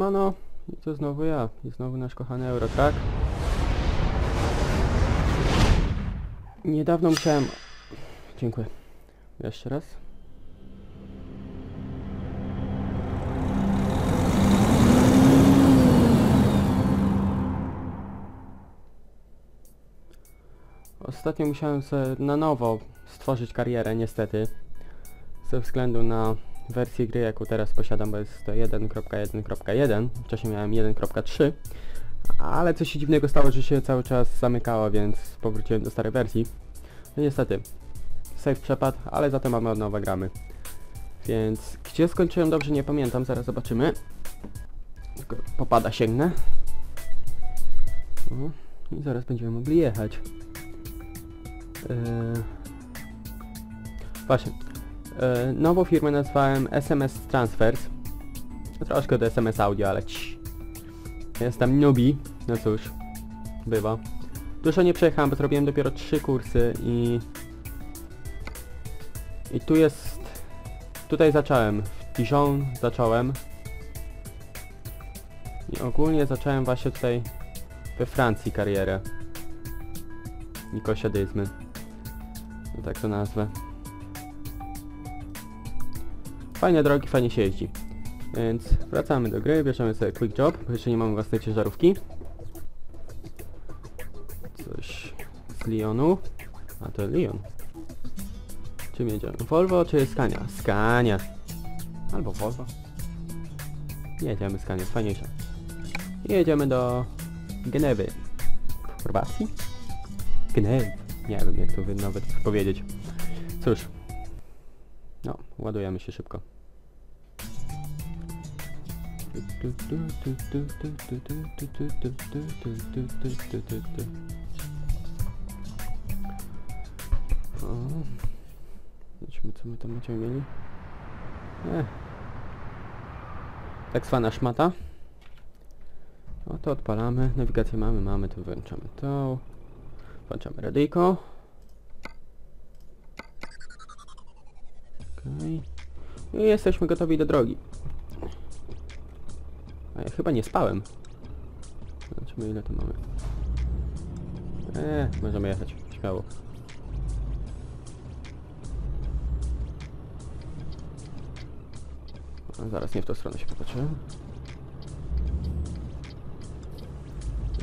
Siemano, i to znowu ja, i znowu nasz kochany Eurotrack. Niedawno musiałem... Dziękuję. Jeszcze raz. Ostatnio musiałem sobie na nowo stworzyć karierę, niestety. Ze względu na wersję gry, jaką teraz posiadam, bo jest to 1.1.1. Wcześniej miałem 1.3. Ale coś się dziwnego stało, że się cały czas zamykało, więc powróciłem do starej wersji. No niestety. Save przepadł, ale zatem mamy od nowa gramy. Więc gdzie skończyłem dobrze nie pamiętam, zaraz zobaczymy. Tylko popada sięgnę. O, I zaraz będziemy mogli jechać. Yy... Właśnie. Yy, nową firmę nazwałem SMS Transfers. Troszkę do SMS Audio, ale ci. Jestem newbie. No cóż. Bywa. Dużo nie przejechałem, bo zrobiłem dopiero trzy kursy i... I tu jest... Tutaj zacząłem. W Dijon zacząłem. I ogólnie zacząłem właśnie tutaj we Francji karierę. Nikosiadyzmy. No tak to nazwę. Fajne drogi, fajnie się jeździ. Więc wracamy do gry, bierzemy sobie quick job, bo jeszcze nie mamy własnej ciężarówki. Coś z Lyonu. A to Lyon. Czym jedziemy? Volvo czy Scania? Scania. Albo Volvo. Jedziemy Scania, fajniejsza. Jedziemy do Genewy. Chorwacji? Gnew. Nie wiem jak to nawet powiedzieć. Cóż. No, ładujemy się szybko. O. Zobaczmy co my tam mieli. Eh. Tak zwana szmata. No to odpalamy. Nawigację mamy, mamy, to włączamy to. Włączamy radyjko. Okej. I jesteśmy gotowi do drogi. Chyba nie spałem. Zobaczymy ile to mamy. Eee, możemy jechać. Śmiało. Zaraz nie w tą stronę się popatrzyłem.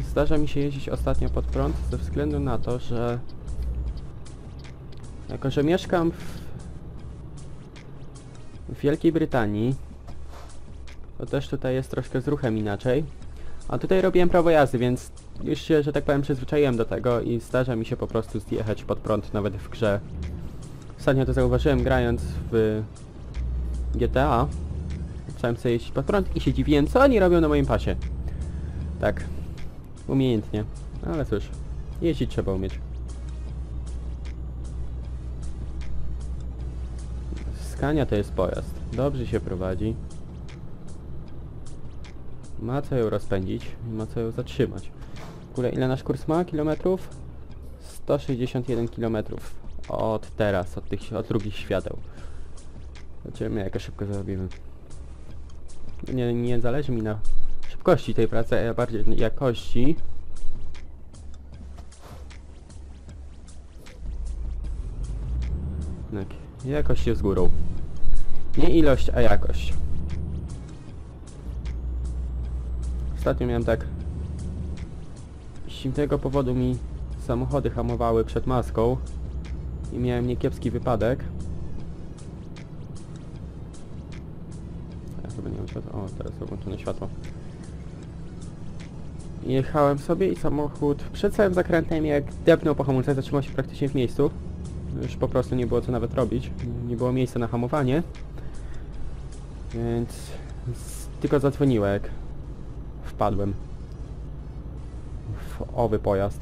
Zdarza mi się jeździć ostatnio pod prąd ze względu na to, że jako, że mieszkam w, w Wielkiej Brytanii, to też tutaj jest troszkę z ruchem inaczej. A tutaj robiłem prawo jazdy, więc już się, że tak powiem, przyzwyczaiłem do tego i zdarza mi się po prostu zjechać pod prąd nawet w grze. Ostatnio to zauważyłem grając w GTA. Zacząłem sobie jeździć pod prąd i się dziwiłem, co oni robią na moim pasie. Tak, umiejętnie. Ale cóż, jeździć trzeba umieć. Skania to jest pojazd. Dobrze się prowadzi. Ma co ją rozpędzić ma co ją zatrzymać. W ogóle ile nasz kurs ma kilometrów? 161 kilometrów od teraz, od tych od drugich świateł. Zobaczymy jak szybko zrobimy. Nie, nie zależy mi na szybkości tej pracy, a bardziej na jakości. Tak, jakość jest górą. Nie ilość, a jakość. Ostatnio miałem tak... Z dziwnego powodu mi samochody hamowały przed maską i miałem niekiepski wypadek. Ja chyba nie. O, teraz włączone światło. Jechałem sobie i samochód przed całym zakrętem jak depnął po hamulcach, zatrzymał się praktycznie w miejscu. Już po prostu nie było co nawet robić. Nie było miejsca na hamowanie. Więc tylko zadzwoniło jak wpadłem w owy pojazd.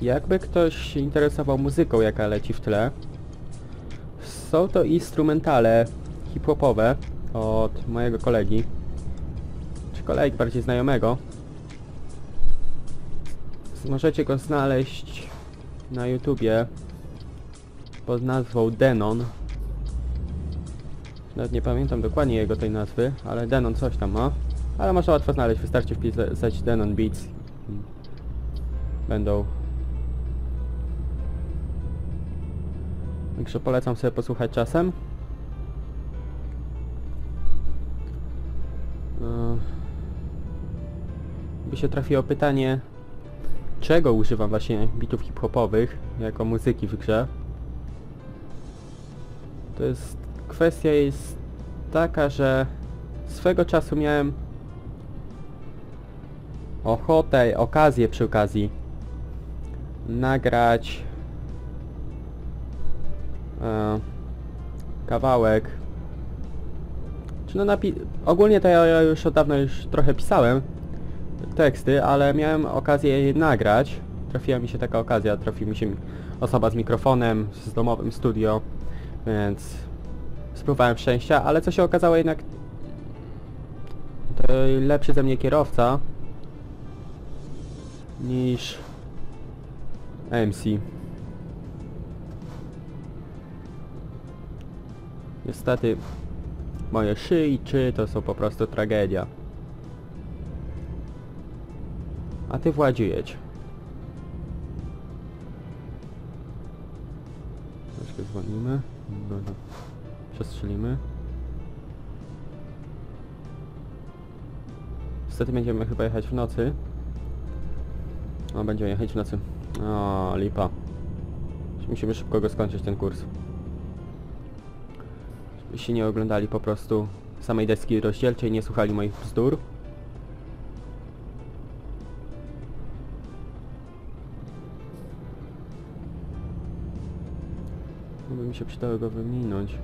Jakby ktoś się interesował muzyką, jaka leci w tle, Są to instrumentale hip-hopowe od mojego kolegi. Czy kolegi bardziej znajomego. Możecie go znaleźć na YouTubie pod nazwą Denon. Nawet nie pamiętam dokładnie jego tej nazwy, ale Denon coś tam ma. Ale można łatwo znaleźć, wystarczy wpisać Denon Beats. Będą. Także polecam sobie posłuchać czasem. Się trafiło pytanie, czego używam właśnie bitów hip-hopowych jako muzyki w grze. To jest kwestia jest taka, że swego czasu miałem ochotę, okazję przy okazji nagrać e, kawałek czy no napi ogólnie to ja, już od dawna już trochę pisałem teksty, ale miałem okazję je nagrać trafiła mi się taka okazja, trafiła mi się osoba z mikrofonem, z domowym studio więc spróbowałem szczęścia, ale co się okazało jednak to lepszy ze mnie kierowca niż MC. Niestety moje szyjczy to są po prostu tragedia. A ty Władziu jedź. Troszkę zwolnimy. Dobra. Przestrzelimy. Niestety będziemy chyba jechać w nocy. O, będziemy jechać w nocy. O, lipa. Musimy szybko go skończyć ten kurs. Żebyście nie oglądali po prostu samej deski rozdzielczej, nie słuchali moich bzdur. No by mi się przydało go wyminąć.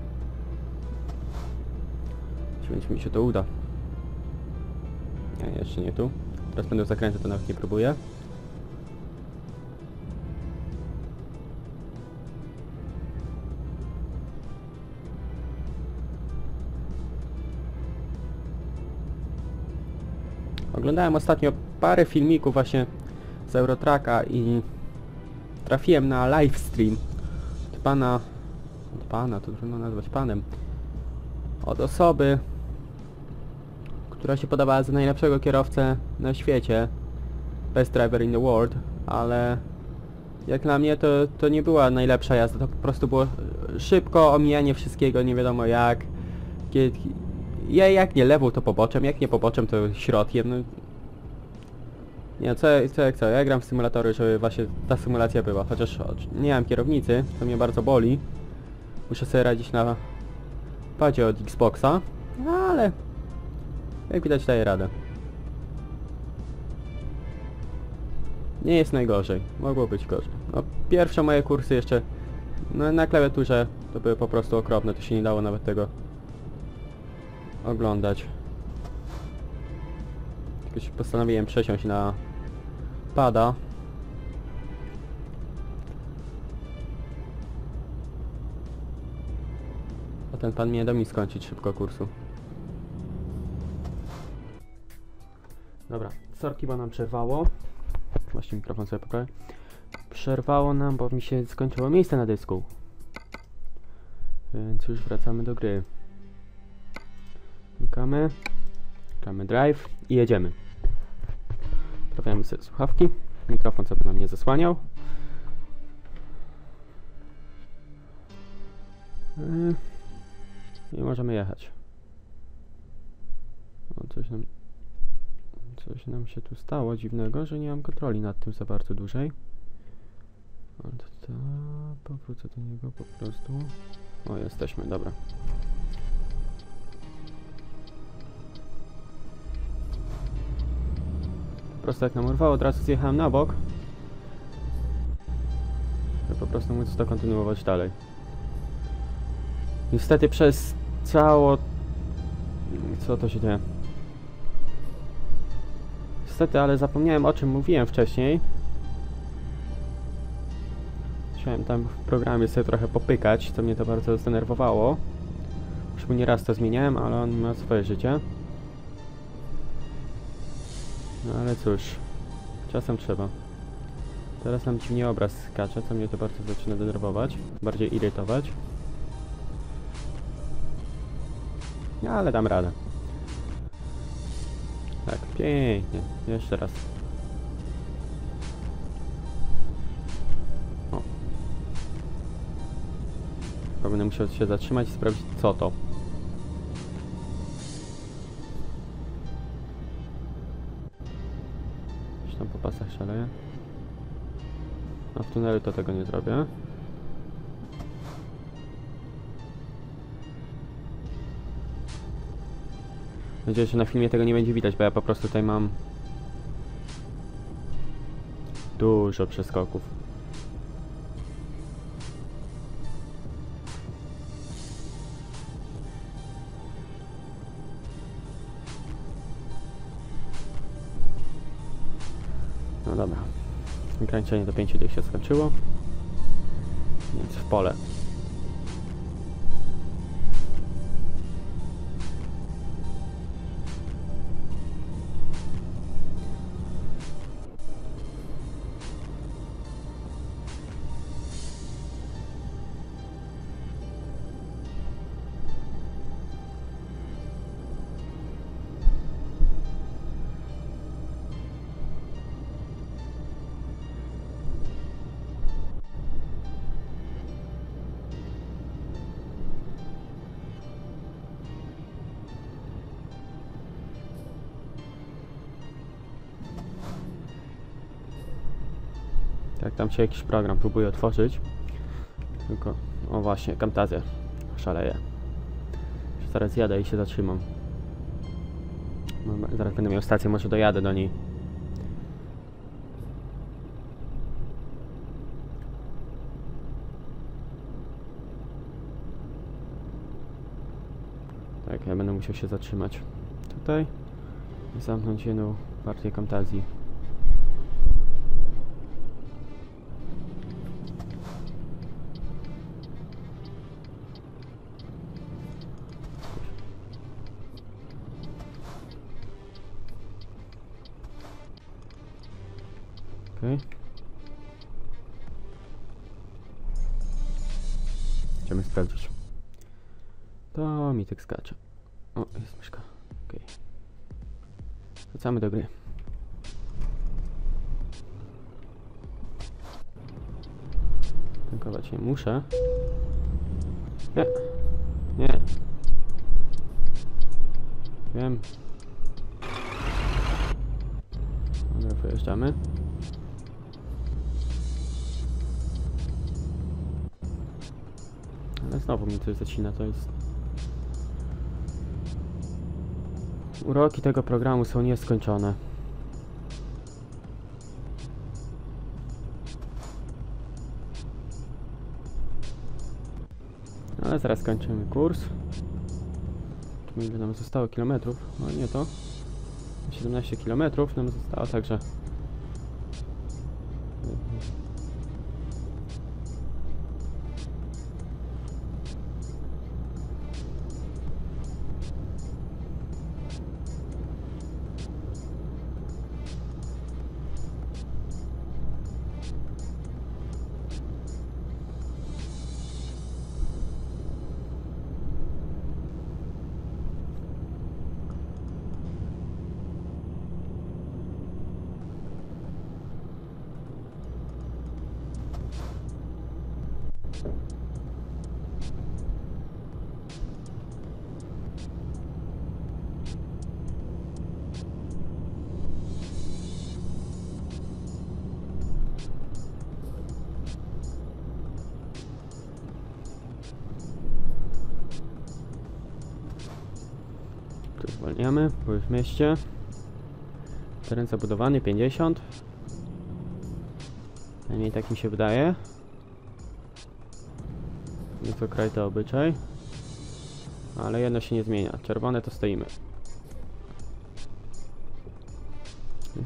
Czy mi się to uda. Nie, jeszcze nie tu. Teraz będę zakręty, to nawet nie próbuję. Oglądałem ostatnio parę filmików właśnie z Eurotraka i trafiłem na livestream pana, od pana, to trudno nazwać panem, od osoby, która się podawała za najlepszego kierowcę na świecie, best driver in the world, ale jak dla mnie to, to nie była najlepsza jazda, to po prostu było szybko omijanie wszystkiego, nie wiadomo jak, ja jak nie lewą to poboczem, jak nie poboczem to środkiem, no. Nie, co, co jak co, ja gram w symulatory, żeby właśnie ta symulacja była, chociaż nie mam kierownicy, to mnie bardzo boli. Muszę sobie radzić na padzie od Xboxa, no ale jak widać daję radę. Nie jest najgorzej, mogło być gorzej. No, pierwsze moje kursy jeszcze no, na klawiaturze to były po prostu okropne, to się nie dało nawet tego oglądać. Postanowiłem przesiąść na pada. A ten pan mnie da mi skończyć szybko kursu. Dobra, sorki, bo nam przerwało. Właśnie mikrofon sobie pokoję. Przerwało nam, bo mi się skończyło miejsce na dysku. Więc już wracamy do gry. Klikamy. Klikamy drive i jedziemy. Prawiamy sobie słuchawki. Mikrofon sobie nam nie zasłaniał. Yy. I możemy jechać. O, coś nam... Coś nam się tu stało dziwnego, że nie mam kontroli nad tym za bardzo dłużej. To, powrócę do niego po prostu. O, jesteśmy, dobra. Prostu jak nam urwało, od razu zjechałem na bok. Po prostu móc to kontynuować dalej. Niestety przez cało... Co to się dzieje? Niestety, ale zapomniałem o czym mówiłem wcześniej. Musiałem tam w programie sobie trochę popykać, co mnie to bardzo zdenerwowało. Szczególnie raz to zmieniałem, ale on ma swoje życie. No ale cóż, czasem trzeba. Teraz nam dziwnie obraz skacze, co mnie to bardzo zaczyna denerwować, bardziej irytować. Ale dam radę. Tak, pięknie. Jeszcze raz. O. Chyba będę musiał się zatrzymać i sprawdzić co to. Coś tam po pasach szaleje. A w tunelu to tego nie zrobię. Nadzieję, że na filmie tego nie będzie widać, bo ja po prostu tutaj mam dużo przeskoków. No dobra. Ograniczenie do 5 dych się skończyło. Więc w pole. Tam się jakiś program próbuje otworzyć. Tylko, o właśnie, Camtasia. Szaleje. Zaraz jadę i się zatrzymam. Mam- Zaraz będę miał stację, może dojadę do niej. Tak, ja będę musiał się zatrzymać tutaj i zamknąć jedną partię Camtazji. To mi tak skacze. O, jest myszka. Okej. Wracamy do gry. Tankować nie muszę. Nie. Nie. Wiem. Dobra, wyjeżdżamy. Znowu mi coś zacina, to jest... Uroki tego programu są nieskończone. Ale zaraz kończymy kurs. Ile nam zostało kilometrów. No nie to. 17 kilometrów nam zostało, także... Tu zwalniamy, były w mieście. Teren zabudowany 50. Najmniej tak mi się wydaje. Nieco kraj to obyczaj. Ale jedno się nie zmienia. Czerwone to stoimy.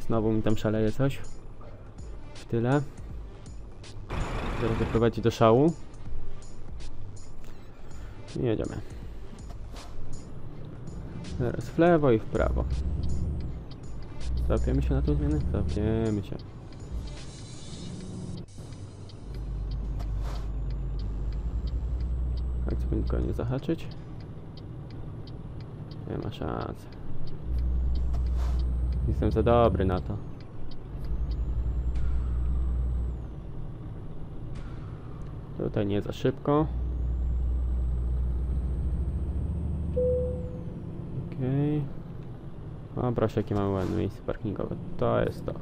Znowu mi tam szaleje coś. W tyle. Zaraz doprowadzi do szału. I jedziemy. Teraz w lewo i w prawo. Zapiemy się na tą zmianę? Zapiemy się. Nikogo nie zahaczyć. Nie ma szans. Jestem za dobry na to. Tutaj nie za szybko. Okej. O, proszę, jakie mamy ładne miejsce parkingowe. To jest to.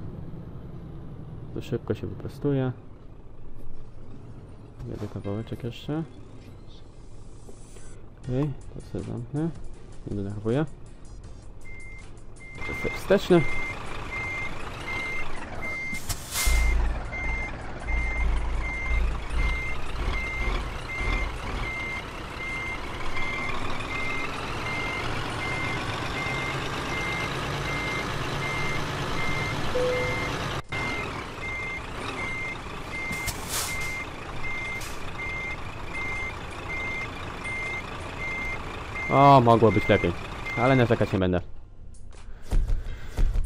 To szybko się wyprostuje. Jedę kawałeczek jeszcze. Okej, to sobie zamknę. Nie denerwuję. To O, mogło być lepiej. Ale narzekać nie będę.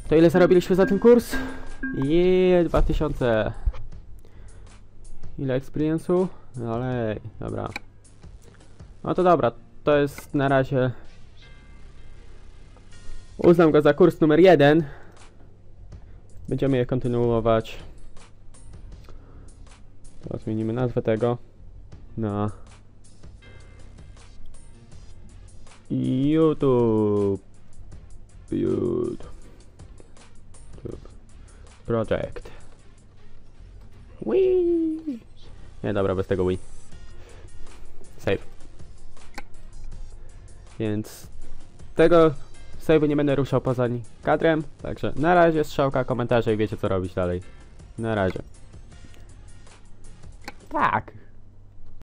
To ile zarobiliśmy za ten kurs? Jeee, 2000. Ile experience'u? Olej, dobra. No to dobra, to jest na razie... Uznam go za kurs numer jeden. Będziemy je kontynuować. To zmienimy nazwę tego na YouTube. YouTube. YouTube. Project. Wii. Nie, dobra, bez tego Wii. Save. Więc tego save'u nie będę ruszał poza kadrem, także na razie strzałka, komentarze i wiecie co robić dalej. Na razie. Tak,